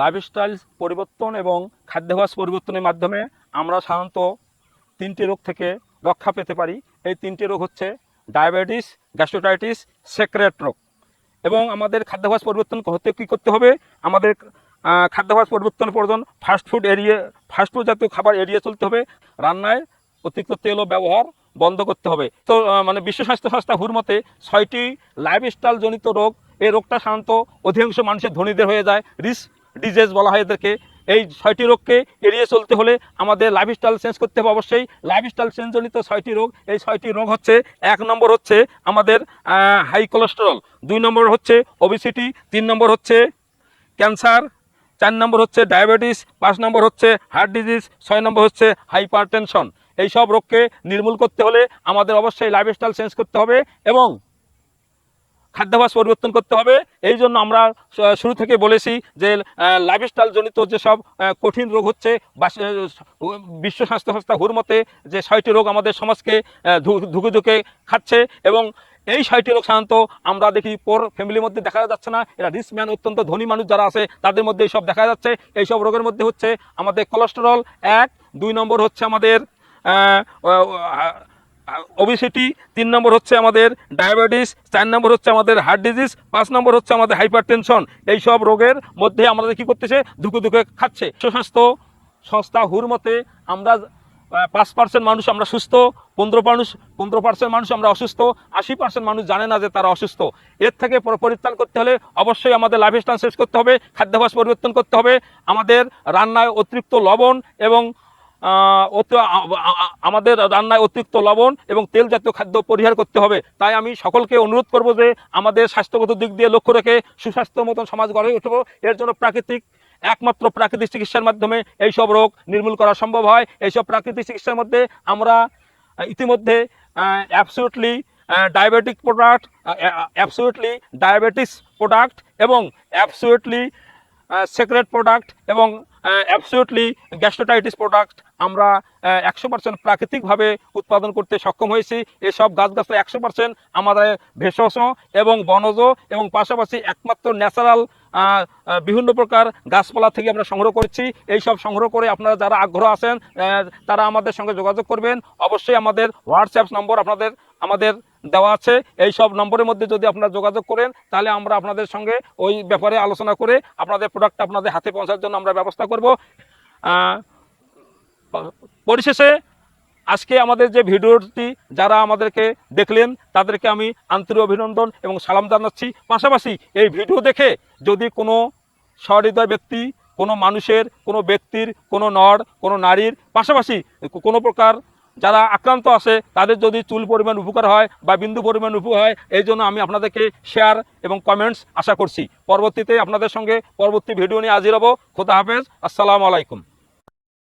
Lifestyle পরিবর্তন এবং খাদ্যাভ্যাস পরিবর্তনের মাধ্যমে আমরা সাধারণত তিনটি রোগ থেকে রক্ষা পেতে পারি। এই তিনটি রোগ হচ্ছে ডায়াবেটিস গ্যাস্ট্রোটাইটিস সেক্রেট রোগ। এবং আমাদের খাদ্যাভ্যাস পরিবর্তন হতে কী করতে হবে? আমাদের খাদ্যাভ্যাস পরিবর্তন প্রয়োজন ফাস্টফুড এড়িয়ে ফাস্টফুড জাতীয় খাবার এড়িয়ে চলতে হবে। রান্নায় অতিরিক্ত তেল ব্যবহার বন্ধ করতে হবে। তো মানে বিশ্ব স্বাস্থ্য সংস্থা হুর মতে ছয়টি লাইফস্টাইল জনিত রোগ, এই রোগটা সাধারণত অধিকাংশ মানুষের ধনীদের হয়ে যায়। রিস্ক ডিজিজ বলা হয় এদেরকে। এই ছয়টি রোগকে এড়িয়ে চলতে হলে আমাদের লাইফস্টাইল চেঞ্জ করতে হবে অবশ্যই। লাইফ লাইফস্টাইল চেঞ্জজনিত ছয়টি রোগ, এই ছয়টি রোগ হচ্ছে, এক নম্বর হচ্ছে আমাদের হাই কোলেস্টেরল দুই নম্বর হচ্ছে ওবিসিটি তিন নম্বর হচ্ছে ক্যান্সার চার নম্বর হচ্ছে ডায়াবেটিস পাঁচ নম্বর হচ্ছে হার্ট ডিজিজ ছয় নম্বর হচ্ছে হাইপার এই সব রোগকে নির্মূল করতে হলে আমাদের অবশ্যই লাইফস্টাইল চেঞ্জ করতে হবে এবং খাদ্যাভ্যাস পরিবর্তন করতে হবে। এই জন্য আমরা শুরু থেকে বলেছি যে লাইফস্টাইল জনিত যেসব কঠিন রোগ হচ্ছে বিশ্ব স্বাস্থ্য সংস্থা হুর মতে যে ছয়টি রোগ আমাদের সমাজকে ধুকে ধুকে খাচ্ছে এবং এই ছয়টি রোগ সাধারণত আমরা দেখি পর ফ্যামিলির মধ্যে দেখা যাচ্ছে না। এরা রিচ ম্যান অত্যন্ত ধনী মানুষ যারা আছে, তাদের মধ্যে এইসব দেখা যাচ্ছে। এইসব রোগের মধ্যে হচ্ছে আমাদের কোলেস্টেরল এক, দুই নম্বর হচ্ছে আমাদের ওবিসিটি তিন নম্বর হচ্ছে আমাদের ডায়াবেটিস চার নম্বর হচ্ছে আমাদের হার্ট ডিজিজ পাঁচ নম্বর হচ্ছে আমাদের হাইপার টেনশন এই সব রোগের মধ্যে আমাদের কি করতেছে? ধুকে ধুকে খাচ্ছে। সুস্বাস্থ্য সংস্থা হুর মতে আমরা পাঁচ পার্সেন্ট মানুষ আমরা সুস্থ, পনেরো মানুষ, পনেরো পার্সেন্ট মানুষ আমরা অসুস্থ, আশি পার্সেন্ট মানুষ জানে না যে তারা অসুস্থ। এর থেকে পর- পরিত্রাণ করতে হলে অবশ্যই আমাদের লাইফস্টাইল শেষ করতে হবে, খাদ্যাভ্যাস পরিবর্তন করতে হবে, আমাদের রান্নায় অতিরিক্ত লবণ এবং আমাদের রান্নায় অতিরিক্ত লবণ এবং তেল জাতীয় খাদ্য পরিহার করতে হবে। তাই আমি সকলকে অনুরোধ করব যে আমাদের স্বাস্থ্যগত দিক দিয়ে লক্ষ্য রেখে সুস্বাস্থ্য মতন সমাজ গড়ে উঠবো। এর জন্য প্রাকৃতিক, একমাত্র প্রাকৃতিক চিকিৎসার মাধ্যমে এইসব রোগ নির্মূল করা সম্ভব হয়। এইসব প্রাকৃতিক চিকিৎসার মধ্যে আমরা ইতিমধ্যে absolutely diabetic product absolutely diabetes product এবং অ্যাবসুটলি সিক্রেট প্রোডাক্ট এবং অ্যাবসুটলি গ্যাস্ট্রোটাইটিস প্রোডাক্ট আমরা একশো পার্সেন্ট প্রাকৃতিকভাবে উৎপাদন করতে সক্ষম হয়েছি। এসব গাছগাছরা একশো পার্সেন্ট আমাদের ভেষজ এবং বনজ এবং পাশাপাশি একমাত্র ন্যাচারাল বিভিন্ন প্রকার গাছপালা থেকে আমরা সংগ্রহ করছি। এই সব সংগ্রহ করে আপনারা যারা আগ্রহ আছেন তারা আমাদের সঙ্গে যোগাযোগ করবেন। অবশ্যই আমাদের হোয়াটসঅ্যাপ নম্বর আপনাদের, আমাদের দেওয়া আছে। এই সব নম্বরের মধ্যে যদি আপনারা যোগাযোগ করেন, তাহলে আমরা আপনাদের সঙ্গে ওই ব্যাপারে আলোচনা করে আপনাদের প্রোডাক্ট আপনাদের হাতে পৌঁছার জন্য আমরা ব্যবস্থা করব। পরিশেষে আজকে আমাদের যে ভিডিওটি, যারা আমাদেরকে দেখলেন, তাদেরকে আমি আন্তরিক অভিনন্দন এবং সালাম জানাচ্ছি। পাশাপাশি এই ভিডিও দেখে যদি কোনো সহৃদয় ব্যক্তি, কোনো মানুষের, কোনো ব্যক্তির, কোনো নর, কোনো নারীর, পাশাপাশি কোনো প্রকার যারা আক্রান্ত আছে, তাদের যদি চুল পরিমাণ উপকার হয় বা বিন্দু পরিমাণ উপকার হয়, এই জন্য আমি আপনাদেরকে শেয়ার এবং কমেন্টস আশা করছি। পরবর্তীতে আপনাদের সঙ্গে পরবর্তী ভিডিও নিয়ে হাজির হব। খোদা হাফেজ। আসসালামু আলাইকুম।